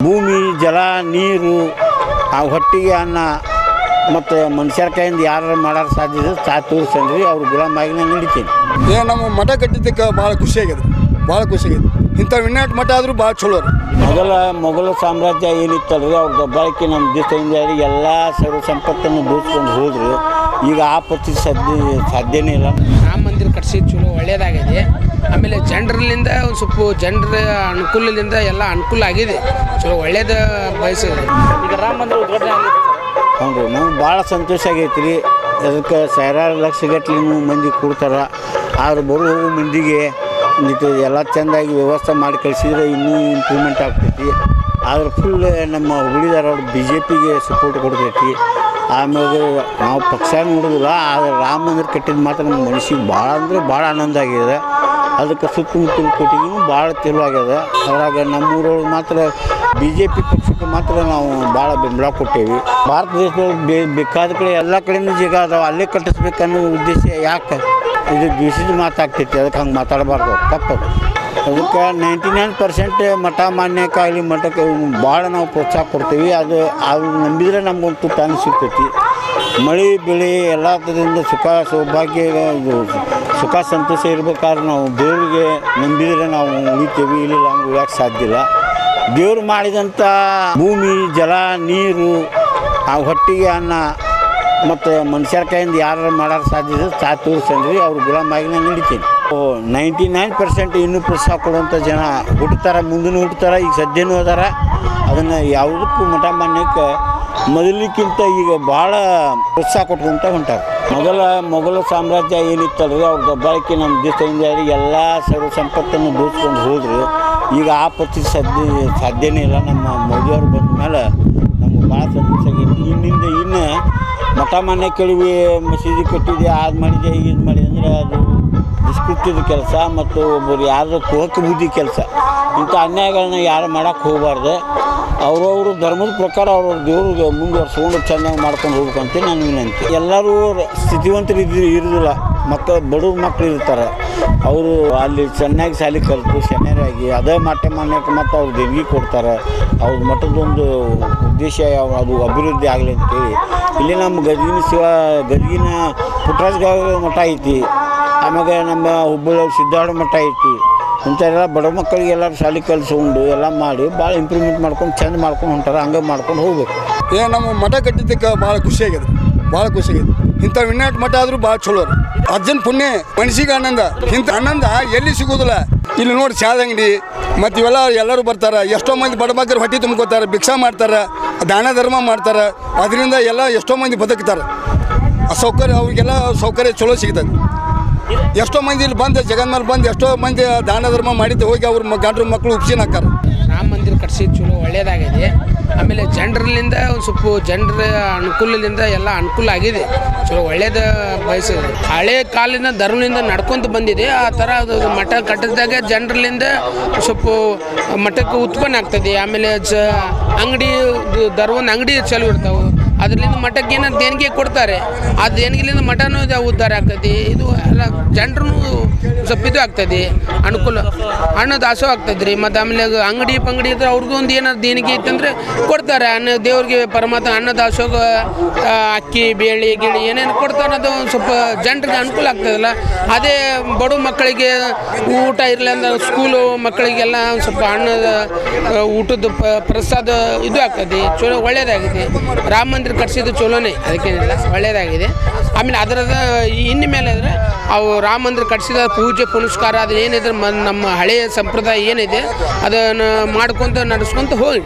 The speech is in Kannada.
ಭೂಮಿ ಜಲ ನೀರು ಆ ಹೊಟ್ಟಿಗೆ ಅನ್ನ ಮತ್ತು ಮನುಷ್ಯರ ಕೈಯಿಂದ ಯಾರು ಮಾಡೋರು ಸಾಧ್ಯ ತಾ ಅವ್ರ ಅವ್ರು ನಾನು ನಡಿತೀನಿ. ಏ ನಮ್ಮ ಮಠ ಕಟ್ಟಿದ್ದಕ್ಕೆ ಭಾಳ ಖುಷಿಯಾಗಿದೆ ಭಾಳ ಖುಷಿಯಾಗಿದೆ ಇಂಥ ವಿನ್ನಾಟ್ ಮಠ ಆದರೂ ಭಾಳ ಚಲೋ ರೀ ಮೊದಲ ಮೊಘಲ ಸಾಮ್ರಾಜ್ಯ ಏನಿತ್ತಲ್ರಿ ಅವ್ರ ದಬ್ಬಾಳಿಕೆ ನಮ್ಮ ದೇಶದಿಂದ ಎಲ್ಲ ಸರ್ವ ಸಂಪತ್ತನ್ನು ದೋಚ್ಕೊಂಡು ಹೋದ್ರು. ಈಗ ಆ ಪರಿಸ್ಥಿತಿ ಸದ್ಯ ಸಾಧ್ಯನೇ ಇಲ್ಲ. ರಾಮ ಮಂದಿರ ಕಟ್ಸಿದ್ದು ಚಲೋ ಒಳ್ಳೇದಾಗಿದೆ ಆಮೇಲೆ ಜನರಲ್ಲಿಂದ ಒಂದು ಸ್ವಲ್ಪ ಜನರ ಅನುಕೂಲದಿಂದ ಎಲ್ಲ ಅನುಕೂಲ ಆಗಿದೆ. ಚಲೋ ಒಳ್ಳೇದು ಬಯಸಿದೆ ಈಗ ರಾಮ ಮಂದಿರ ಉದ್ಘಾಟನೆ ಆಗಿದೆ ಸರ್? ಹ್ಞೂ ರೀ ನಮ್ಗೆ ಭಾಳ ಸಂತೋಷ ಆಗೈತೆ ರೀ ಅದಕ್ಕೆ ಸಾವಿರಾರು ಲಕ್ಷಗಟ್ಲೆ ಮಂದಿ ಕೊಡ್ತಾರೆ. ಆದ್ರೆ ಬರೋ ಹೋಗೋ ಮಂದಿಗೆ ಒಂದಿಟ್ಟು ಎಲ್ಲ ಚೆಂದಾಗಿ ವ್ಯವಸ್ಥೆ ಮಾಡಿ ಕಳಿಸಿದ್ರೆ ಇನ್ನೂ ಇಂಪ್ರೂವ್ಮೆಂಟ್ ಆಗ್ತೈತಿ. ಆದ್ರೆ ಫುಲ್ ನಮ್ಮ ಹುಡುಗಿದಾರ ಬಿ ಜೆ ಪಿಗೆ ಸಪೋರ್ಟ್ ಕೊಡ್ತೈತಿ. ಆಮೇಲೆ ನಾವು ಪಕ್ಷ ನೋಡೋದಿಲ್ಲ, ಆದರೆ ರಾಮ ಮಂದಿರ ಕಟ್ಟಿದ ಮಾತ್ರ ನಮ್ಮ ಮನಸ್ಸಿಗೆ ಭಾಳ ಅಂದರೆ ಭಾಳ ಆನಂದ ಆಗಿದೆ. ಅದಕ್ಕೆ ಸುತ್ತಮುತ್ತಲ ಕೊಟ್ಟಿಗೂ ಭಾಳ ತೆಲುವಾಗಿದೆ ಅದ್ರಾಗ ನಮ್ಮೂರೊಳಗೆ ಮಾತ್ರ ಬಿ ಜೆ ಪಿ ಪಕ್ಷಕ್ಕೆ ಮಾತ್ರ ನಾವು ಭಾಳ ಬೆಂಬಲ ಕೊಟ್ಟೇವಿ. ಭಾರತ ದೇಶದೊಳಗೆ ಬೇಕಾದ ಕಡೆ ಎಲ್ಲ ಕಡೆನೂ ಜಾಗ ಅದಾವೆ, ಅಲ್ಲೇ ಕಟ್ಟಿಸ್ಬೇಕನ್ನೋ ಉದ್ದೇಶ ಯಾಕೆ? ಇದು ದ್ವೇಷದ ಮಾತಾಗ್ತೈತಿ, ಅದಕ್ಕೆ ಹಂಗೆ ಮಾತಾಡಬಾರ್ದು, ತಪ್ಪದು. ಅದಕ್ಕೆ ನೈಂಟಿ ನೈನ್ ಪರ್ಸೆಂಟ್ ಮಠ ಮಾನ್ಯಕ್ಕಾಗಲಿ ಮಠಕ್ಕೆ ಭಾಳ ನಾವು ಪ್ರೋತ್ಸಾಹ ಕೊಡ್ತೀವಿ. ಅದು ಅದು ನಂಬಿದರೆ ನಮಗಂತೂ ತಾನು ಸಿಗ್ತೈತಿ. ಮಳೆ, ಬೆಳೆ ಎಲ್ಲ ಥರದಿಂದ ಸುಖ, ಸೌಭಾಗ್ಯ, ಇದು ಸುಖ, ಸಂತೋಷ ಇರ್ಬೇಕಾದ್ರೆ ನಾವು ದೇವರಿಗೆ ನಂಬಿದರೆ ನಾವು ಉಳಿತೇವೆ. ಇಲ್ಲ ಅಂದ್ರೆ ಉಳಿಯೋಕೆ ಸಾಧ್ಯ ಇಲ್ಲ. ದೇವ್ರು ಮಾಡಿದಂಥ ಭೂಮಿ, ಜಲ, ನೀರು, ಆ ಹೊಟ್ಟಿಗೆ ಅನ್ನ ಮತ್ತು ಮನುಷ್ಯರ ಕೈಯಿಂದ ಯಾರು ಮಾಡೋಕ್ಕೆ ಸಾಧ್ಯ ತಾ ಅವ್ರ ಅವ್ರು ನಾನು ನಡಿತೀನಿ ನೈಂಟಿ ನೈನ್ ಪರ್ಸೆಂಟ್ ಇನ್ನೂ ಪ್ರೋತ್ಸಾಹ ಕೊಡುವಂಥ ಜನ ಹುಟ್ಟುತ್ತಾರೆ ಮುಂದಿನ ಹುಟ್ಟುತ್ತಾರೆ ಈಗ ಸದ್ಯನೂ ಅದಾರ. ಅದನ್ನು ಯಾವುದಕ್ಕೂ ಮಠ ಮಾನ್ಯಕ್ಕೆ ಮೊದಲಿಕ್ಕಿಂತ ಈಗ ಭಾಳ ಪ್ರೋತ್ಸಾಹ ಕೊಟ್ಕೊಂತ ಹೊಂಟಾರ. ಮೊದಲ ಮೊಘಲ ಸಾಮ್ರಾಜ್ಯ ಏನಿತ್ತಲ್ರಿ, ಅವ್ರ ದಬ್ಬಾಳಿಕೆ ನಮ್ಮ ದೇಶದಿಂದ ಎಲ್ಲ ಸರ್ವ ಸಂಪತ್ತನ್ನು ಬೂಸ್ಕೊಂಡು ಹೋದ್ರು. ಈಗ ಆ ಪರಿಸ್ಥಿತಿ ಸದ್ಯ ಸಾಧ್ಯನೇ ಇಲ್ಲ. ನಮ್ಮ ಮೋದಿಯವ್ರು ಬಂದ ಮೇಲೆ ನಮ್ಗೆ ಭಾಳ ಸಂತೋಷ ಆಗೈತಿ. ಇನ್ನಿಂದ ಇನ್ನು ಮಠ ಮಾನ್ಯ ಕೇಳಿವಿ ಮಸೀದಿ ಕಟ್ಟಿದೆ ಅದು ಮಾಡಿದೆ ಇದು ಮಾಡಿದೆ ಅಂದ್ರೆ ಅದು ದುಷ್ಕೃತ್ಯದ ಕೆಲಸ ಮತ್ತು ಒಬ್ಬರು ಯಾರು ಕುಹಕ ಬುದ್ಧಿ ಕೆಲಸ. ಇಂಥ ಅನ್ಯಾಯಗಳನ್ನ ಯಾರು ಮಾಡೋಕ್ಕೆ ಹೋಗಬಾರ್ದು. ಅವ್ರವ್ರ ಧರ್ಮದ ಪ್ರಕಾರ ಅವ್ರವ್ರ ದೇವ್ರಿಗೆ ಮುಂದುವರ್ಸ್ಕೊಂಡು ಚೆನ್ನಾಗಿ ಮಾಡ್ಕೊಂಡು ಹೋಗ್ಬೇಕಂತ ನಾನು ವಿನಂತಿ. ಎಲ್ಲರೂ ಸ್ಥಿತಿವಂತರು ಇದ್ದು ಇರೋದಿಲ್ಲ. ಮಕ್ಕಳು ಬಡವ್ರ ಮಕ್ಕಳು ಇರ್ತಾರೆ. ಅವರು ಅಲ್ಲಿ ಚೆನ್ನಾಗಿ ಶಾಲೆ ಕಲಿತು, ಶನಿಯರಾಗಿ ಅದೇ ಮಠ ಮಾನ್ಯಕ್ಕೆ ಮತ್ತು ಅವ್ರು ದೇವಿಗೆ ಕೊಡ್ತಾರೆ. ಅವ್ರ ಮಠದೊಂದು ಉದ್ದೇಶ ಅದು ಅಭಿವೃದ್ಧಿ ಆಗಲಿ ಅಂತೇಳಿ. ಇಲ್ಲಿ ನಮ್ಮ ಗದಗಿನ ಶಿವ, ಗದಗಿನ ಪುಟ್ಟರಾಜಗಾವ ಮಠ ಐತಿ. ಆಮ್ಯಾಗ ನಮ್ಮ ಹುಬ್ಬಳ್ಳಿ ಸಿದ್ಧಾರ್ಥ ಮಠ ಐತಿ. ಇಂಥವೆಲ್ಲ ಬಡ ಮಕ್ಕಳಿಗೆ ಎಲ್ಲರೂ ಶಾಲೆ ಕಲಿಸ್ಕೊಂಡು ಎಲ್ಲ ಮಾಡಿ ಭಾಳ ಇಂಪ್ರೂವ್ಮೆಂಟ್ ಮಾಡ್ಕೊಂಡು ಚೆಂದ ಮಾಡ್ಕೊಂಡು ಹೊಂಟಾರ, ಹಂಗೆ ಮಾಡ್ಕೊಂಡು ಹೋಗ್ಬೇಕು. ಏ, ನಮ್ಮ ಮಠ ಕಟ್ಟಿದ್ದಕ್ಕೆ ಭಾಳ ಖುಷಿಯಾಗಿದೆ ಭಾಳ ಖುಷಿ ಆಗ್ಯದ. ಇಂಥ ವಿನಾಟ್ ಮಠ ಆದರೂ ಭಾಳ ಚಲೋ ಅದು. ಅರ್ಜುನ್ ಪುಣ್ಯ, ಮನಸ್ಸಿಗೆ ಆನಂದ. ಇಂಥ ಆನಂದ ಎಲ್ಲಿ ಸಿಗೋದಿಲ್ಲ. ಇಲ್ಲಿ ನೋಡಿ ಚಾದ ಅಂಗಡಿ, ಮತ್ತು ಇವೆಲ್ಲ ಎಲ್ಲರೂ ಬರ್ತಾರೆ. ಎಷ್ಟೋ ಮಂದಿ ಬಡ ಮಕ್ಕಳು ಹೊಟ್ಟೆ ತುಂಬ್ಕೋತಾರೆ, ಭಿಕ್ಷಾ ಮಾಡ್ತಾರೆ, ದಾನ ಧರ್ಮ ಮಾಡ್ತಾರೆ. ಅದರಿಂದ ಎಲ್ಲ ಎಷ್ಟೋ ಮಂದಿ ಬದುಕ್ತಾರೆ. ಆ ಸೌಕರ್ಯ, ಅವ್ರಿಗೆಲ್ಲ ಸೌಕರ್ಯ ಚಲೋ ಸಿಗ್ತದೆ. ಎಷ್ಟೋ ಮಂದಿ ಇಲ್ಲಿ ಬಂದು, ಜಗನ್ ಬಂದು, ಎಷ್ಟೋ ಮಂದಿ ದಾನ ಧರ್ಮ ಮಾಡಿದ್ದು ಹೋಗಿ ಅವ್ರ ಗಂಡ್ರ ಮಕ್ಕಳು ಉಪ್ಸಿನ ಹಾಕಾರ ರಾಮ ಮಂದಿರ ಕಟ್ಸಿದ್ದು ಚಲೋ ಒಳ್ಳೇದಾಗಿದೆ ಆಮೇಲೆ ಜನರಲ್ಲಿಂದ ಒಂದು ಸ್ವಲ್ಪ ಜನರ ಅನುಕೂಲದಿಂದ ಎಲ್ಲ ಅನುಕೂಲ ಆಗಿದೆ. ಚಲೋ, ಒಳ್ಳೇದು ಬಯಸಿದೆ ಹಳೆ ಕಾಲಿನ ಧರ್ಮದಿಂದ ನಡ್ಕೊಂತ ಬಂದಿದೆ. ಆ ಥರ ಅದು ಮಠ ಕಟ್ಟಿದಾಗ ಜನರಲ್ಲಿಂದ ಸ್ವಲ್ಪ ಮಠಕ್ಕೆ ಉತ್ಪನ್ನ ಆಗ್ತದೆ. ಆಮೇಲೆ ಜ ಅಂಗಡಿ, ಧರ್ಮದ ಅಂಗಡಿ ಚಲೋ ಇರ್ತಾವೆ. ಅದರಿಂದ ಮಠಕ್ಕೆ ಏನೋ ದೇಣಿಗೆ ಕೊಡ್ತಾರೆ, ಆ ದೇಣಿಗೆಲಿಂದ ಮಠನೂ ಉದ್ಧಾರ ಆಗ್ತದೆ. ಇದು ಎಲ್ಲ ಜನರೂ ಸ್ವಲ್ಪ ಇದು ಆಗ್ತದೆ, ಅನುಕೂಲ, ಹಣ್ಣು ದಾಸೋಹ ಆಗ್ತದೆ ರೀ ಮತ್ತು ಆಮೇಲೆ ಅಂಗಡಿ ಪಂಗಡಿ ಇದ್ರೆ ಅವ್ರದ್ದು ಒಂದು ಏನಾದ್ರು ದೇಣಿಗೆ ಇತ್ತಂದ್ರೆ ಕೊಡ್ತಾರೆ. ಅನ್ನ ದೇವ್ರಿಗೆ ಪರಮಾತ್ಮ ಅನ್ನ ದಾಸೋಗ ಅಕ್ಕಿ, ಬೇಳೆ, ಗಿಳಿ ಏನೇನು ಕೊಡ್ತಾರೆ ಅದು ಸ್ವಲ್ಪ ಜನರಿಗೆ ಅನುಕೂಲ ಆಗ್ತದಲ್ಲ. ಅದೇ ಬಡ ಮಕ್ಕಳಿಗೆ ಊಟ ಇರಲಿ ಅಂದ್ರೆ ಸ್ಕೂಲು ಮಕ್ಕಳಿಗೆಲ್ಲ ಸ್ವಲ್ಪ ಅನ್ನದ ಊಟದ ಪ್ರಸಾದ ಇದು ಆಗ್ತದೆ. ಚಲೋ ಒಳ್ಳೆಯದಾಗಿದೆ ರಾಮ ಮಂದಿರ ಕಟ್ಸಿದ್ದು ಚಲೋನೇ. ಅದಕ್ಕೇನಿಲ್ಲ ಒಳ್ಳೆಯದಾಗಿದೆ ಆಮೇಲೆ ಅದರದ ಇನ್ನು ಮೇಲೆ ಅಂದರೆ ಅವು ರಾಮ ಮಂದಿರ ಕಟ್ಸಿದ ಪೂಜೆ, ಪುನಸ್ಕಾರ ಅದು ಏನಿದ್ರೆ ಮ ನಮ್ಮ ಹಳೆಯ ಸಂಪ್ರದಾಯ ಏನಿದೆ, ಅದನ್ನು ಮಾಡ್ಕೊತ ನಡೆಸ್ಕೊತ ಹೋಗಿ.